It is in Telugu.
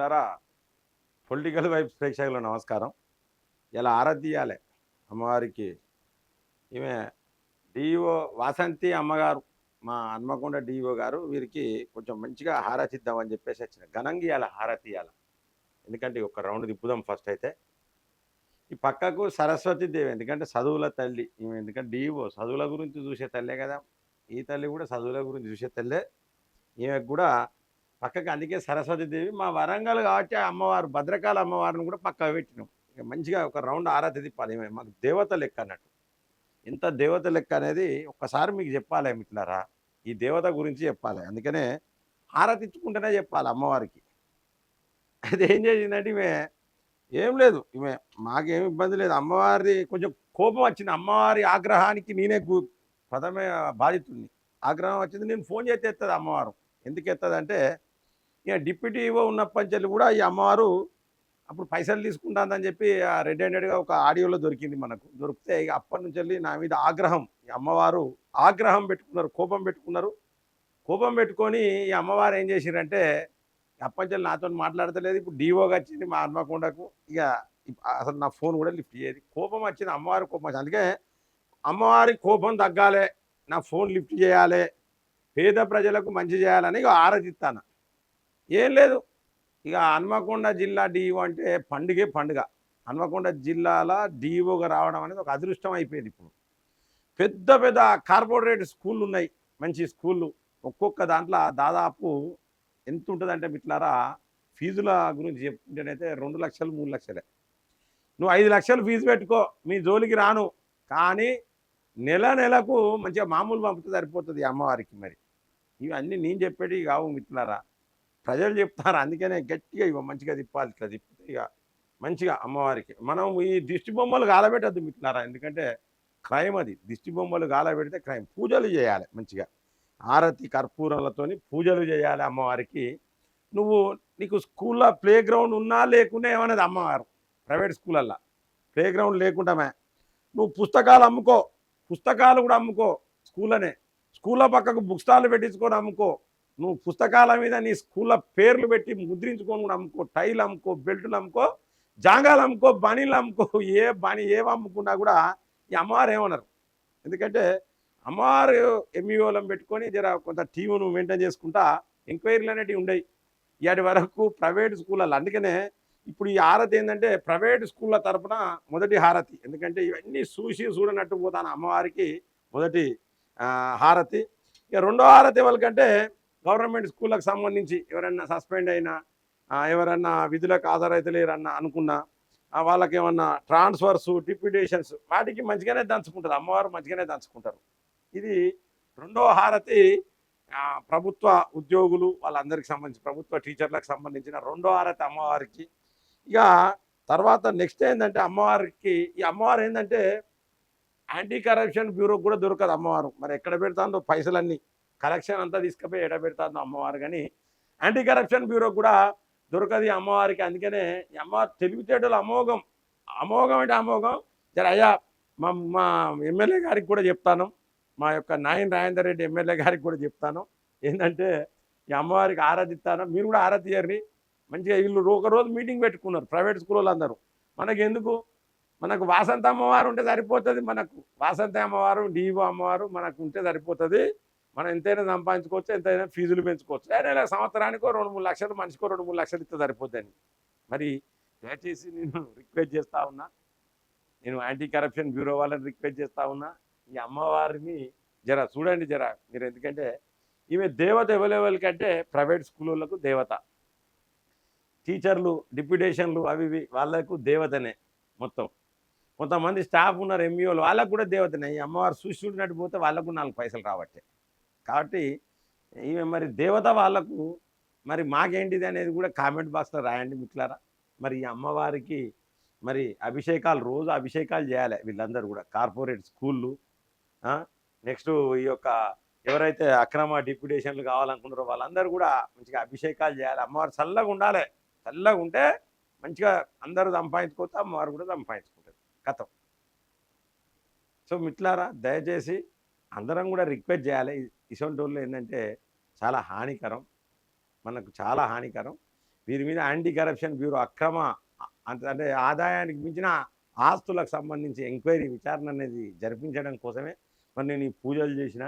మిత్రులారా పొలిటికల్ వైబ్స్ ప్రేక్షకులు నమస్కారం. ఇలా ఆరాధ్యాలే అమ్మవారికి. ఈమె డిఈఓ వాసంతి అమ్మగారు మా హన్మకొండ డిఓ గారు వీరికి కొంచెం మంచిగా హారతిద్దామని చెప్పేసి వచ్చిన ఘనంగా ఇవ్వాలి హారతి ఇవ్వాలి ఎందుకంటే ఒక రౌండ్ తిప్పుదాం ఫస్ట్ అయితే. ఈ పక్కకు సరస్వతి దేవి ఎందుకంటే చదువుల తల్లి ఈమె ఎందుకంటే డిఈఓ చదువుల గురించి చూసే తల్లే కదా. ఈ తల్లి కూడా చదువుల గురించి చూసే తల్లే. ఈమెకు కూడా పక్కకి అందుకే సరస్వతి దేవి మా వరంగల్ కాబట్టి అమ్మవారు భద్రకాళ అమ్మవారిని కూడా పక్క పెట్టినాం. ఇక మంచిగా ఒక రౌండ్ ఆరాధి తిప్పాలి ఏమే మాకు దేవత లెక్క అన్నట్టు. ఇంత దేవత లెక్క అనేది ఒక్కసారి మీకు చెప్పాలి మిట్లారా ఈ దేవత గురించి చెప్పాలి. అందుకనే హారతి ఇచ్చుకుంటేనే చెప్పాలి అమ్మవారికి. అది ఏం చేసిందంటే ఈమె ఏం లేదు. ఈమె మాకేం ఇబ్బంది లేదు. అమ్మవారి కొంచెం కోపం వచ్చింది. అమ్మవారి ఆగ్రహానికి నేనే గు- బాధితుడిని. ఆగ్రహం వచ్చింది. నేను ఫోన్ చేస్తే ఎత్తది అమ్మవారు. ఎందుకు ఎత్తదంటే ఇక డిప్యూటీ ఉన్నప్పటి నుంచి కూడా ఈ అమ్మవారు అప్పుడు పైసలు తీసుకుంటానని చెప్పి రెడ్ హ్యాండెడ్గా ఒక ఆడియోలో దొరికింది మనకు. దొరికితే ఇక అప్పటి నుంచి వెళ్ళి నా మీద ఆగ్రహం. ఈ అమ్మవారు ఆగ్రహం పెట్టుకున్నారు కోపం పెట్టుకున్నారు. కోపం పెట్టుకొని ఈ అమ్మవారు ఏం చేసిరంటే అప్పటి నుంచి నాతో మాట్లాడతలేదు. ఇప్పుడు డీఓగా వచ్చింది మా హన్మకొండకు. ఇక అసలు నా ఫోన్ కూడా లిఫ్ట్ చేయదు కోపం వచ్చింది అమ్మవారి కోపం వచ్చింది. అందుకే అమ్మవారి కోపం తగ్గాలి నా ఫోన్ లిఫ్ట్ చేయాలి పేద ప్రజలకు మంచి చేయాలని ఇక ఆరాధిస్తాను. ఏం లేదు. ఇక హన్మకొండ జిల్లా డిఈఓ అంటే పండుగే పండుగ. హన్మకొండ జిల్లాల డిఈఓగా రావడం అనేది ఒక అదృష్టం అయిపోయింది ఇప్పుడు. పెద్ద పెద్ద కార్పొరేట్ స్కూళ్ళు ఉన్నాయి. మంచి స్కూళ్ళు. ఒక్కొక్క దాంట్లో దాదాపు ఎంత ఉంటుందంటే మిట్లారా ఫీజుల గురించి చెప్పుకుంటేనైతే రెండు లక్షలు మూడు లక్షలే. నువ్వు ఐదు లక్షలు ఫీజు పెట్టుకో మీ జోలికి రాను. కానీ నెల నెలకు మంచిగా మామూలు పంపితే సరిపోతుంది అమ్మవారికి మరి. ఇవన్నీ నేను చెప్పేటి కావు మిట్లారా ప్రజలు చెప్తారు. అందుకనే గట్టిగా ఇవ్వ మంచిగా తిప్పాలి. ఇట్లా తిప్పితే ఇక మంచిగా అమ్మవారికి. మనం ఈ దిష్టి బొమ్మలు గాలబెట్టద్దు మిట్లారా ఎందుకంటే క్రైమ్ అది. దిష్టి బొమ్మలు గాలబెడితే క్రైమ్. పూజలు చేయాలి మంచిగా. ఆరతి కర్పూరాలతోని పూజలు చేయాలి అమ్మవారికి. నువ్వు నీకు స్కూల్లో ప్లే గ్రౌండ్ ఉన్నా లేకున్నా ఏమనేది అమ్మవారు. ప్రైవేట్ స్కూలల్లో. ప్లే గ్రౌండ్ లేకుండామే నువ్వు పుస్తకాలు అమ్ముకో. పుస్తకాలు కూడా అమ్ముకో. స్కూల్లోనే. స్కూల్లో పక్కకు బుక్ స్టాల్ పెట్టించుకొని అమ్ముకో. నువ్వు పుస్తకాల మీద నీ స్కూల్లో పేర్లు పెట్టి ముద్రించుకొని కూడా అమ్ముకో టైల్ అమ్ముకో బెల్టులు అమ్ముకో జాంగాలు అమ్ముకో బనీలు అమ్ముకో ఏ బని ఏవి అమ్ముకున్నా కూడా ఈ అమ్మవారు ఏమన్నారు ఎందుకంటే అమ్మవారు ఎంఈఓలం పెట్టుకొని జర కొంత టీమును మెయింటైన్ చేసుకుంటా ఎంక్వైరీలు అనేటివి ఉండయి. ఇటు వరకు ప్రైవేట్ స్కూళ్ళల్లో అందుకనే ఇప్పుడు ఈ హారతి ఏంటంటే ప్రైవేట్ స్కూళ్ళ తరపున మొదటి హారతి. ఎందుకంటే ఇవన్నీ చూసి చూడనట్టు పోతాను అమ్మవారికి మొదటి హారతి. ఇక రెండో హారతి ఎవరికంటే గవర్నమెంట్ స్కూళ్ళకి సంబంధించి ఎవరన్నా సస్పెండ్ అయినా ఎవరన్నా విధులకు హాజరైతలేరన్నా అనుకున్నా వాళ్ళకి ఏమన్నా ట్రాన్స్ఫర్స్ డిప్యూటేషన్స్ వాటికి మంచిగానే దంచుకుంటారు. అమ్మవారు మంచిగానే దంచుకుంటారు. ఇది రెండో హారతి ప్రభుత్వ ఉద్యోగులు వాళ్ళందరికి సంబంధించి ప్రభుత్వ టీచర్లకు సంబంధించిన రెండో హారతి అమ్మవారికి. ఇక తర్వాత నెక్స్ట్ ఏంటంటే అమ్మవారికి ఈ అమ్మవారు ఏంటంటే యాంటీ కరప్షన్ బ్యూరో కూడా దొరకదు అమ్మవారు. మరి ఎక్కడ పెడతాందో పైసలన్నీ. కలెక్షన్ అంతా తీసుకుపోయి ఎక్కడ పెడతాందో అమ్మవారు కానీ యాంటీ కరప్షన్ బ్యూరో కూడా దొరకదు అమ్మవారికి. అందుకనే అమ్మవారు తెలివితేటలు అమోఘం. అమోఘం అంటే అమోఘం. జర అయ్యా మా మా ఎమ్మెల్యే గారికి కూడా చెప్తాను. మా యొక్క నాయన్ రాజేందర్ రెడ్డి ఎమ్మెల్యే గారికి కూడా చెప్తాను. ఏంటంటే ఈ అమ్మవారికి ఆరాధిస్తాను మీరు కూడా ఆరాధించండి మంచిగా వీళ్ళు ఒక రోజు మీటింగ్ పెట్టుకున్నారు ప్రైవేట్ స్కూల్ అందరూ మనకి ఎందుకు మనకు వాసంత అమ్మవారు ఉంటే సరిపోతుంది. మనకు వాసంత అమ్మవారు డీఓ అమ్మవారు మనకు ఉంటే సరిపోతుంది. మనం ఎంతైనా సంపాదించుకోవచ్చు ఎంతైనా ఫీజులు పెంచుకోవచ్చు. లేదా సంవత్సరానికో రెండు మూడు లక్షలు మనిషికో రెండు మూడు లక్షలు ఇస్తే సరిపోద్దని. మరి దయచేసి నేను రిక్వెస్ట్ చేస్తూ ఉన్నా నేను యాంటీ కరప్షన్ బ్యూరో వాళ్ళని రిక్వెస్ట్ చేస్తూ ఉన్నా ఈ అమ్మవారిని జర చూడండి జర మీరు ఎందుకంటే ఈమె దేవత ఎవరెవరి కంటే ప్రైవేట్ స్కూళ్ళకు దేవత. టీచర్లు డిప్యూటేషన్లు అవి ఇవి వాళ్ళకు దేవతనే మొత్తం. కొంతమంది స్టాఫ్ ఉన్నారు ఎంఈఓలు వాళ్ళకు కూడా దేవతనే. ఈ అమ్మవారు చూసి చూడినట్టు పోతే వాళ్ళకు నాలుగు పైసలు రావట్టే. కాబట్టి ఈమె మరి దేవత వాళ్ళకు మరి మాకేంటిది అనేది కూడా కామెంట్ బాక్స్లో రాయండి మిట్లారా మరి ఈ అమ్మవారికి మరి అభిషేకాలు రోజు అభిషేకాలు చేయాలి వీళ్ళందరూ కూడా. కార్పొరేట్ స్కూళ్ళు నెక్స్ట్ ఈ యొక్క ఎవరైతే అక్రమ డిప్యుటేషన్లు కావాలనుకుంటారో వాళ్ళందరూ కూడా మంచిగా అభిషేకాలు చేయాలి. అమ్మవారు చల్లగా ఉండాలి. చల్లగా ఉంటే మంచిగా అందరూ సంపాదించుకోవచ్చు అమ్మవారు కూడా సంపాదించుకుంటారు. కథం. సో మిట్లారా దయచేసి అందరం కూడా రిక్వెస్ట్ చేయాలి. ఇటువంటి వాళ్ళు ఏంటంటే చాలా హానికరం. మనకు చాలా హానికరం. వీరి మీద యాంటీ కరప్షన్ బ్యూరో అక్రమ అంత అంటే ఆదాయానికి మించిన ఆస్తులకు సంబంధించి ఎంక్వైరీ విచారణ అనేది జరిపించడం కోసమే. మరి నేను ఈ పూజలు చేసిన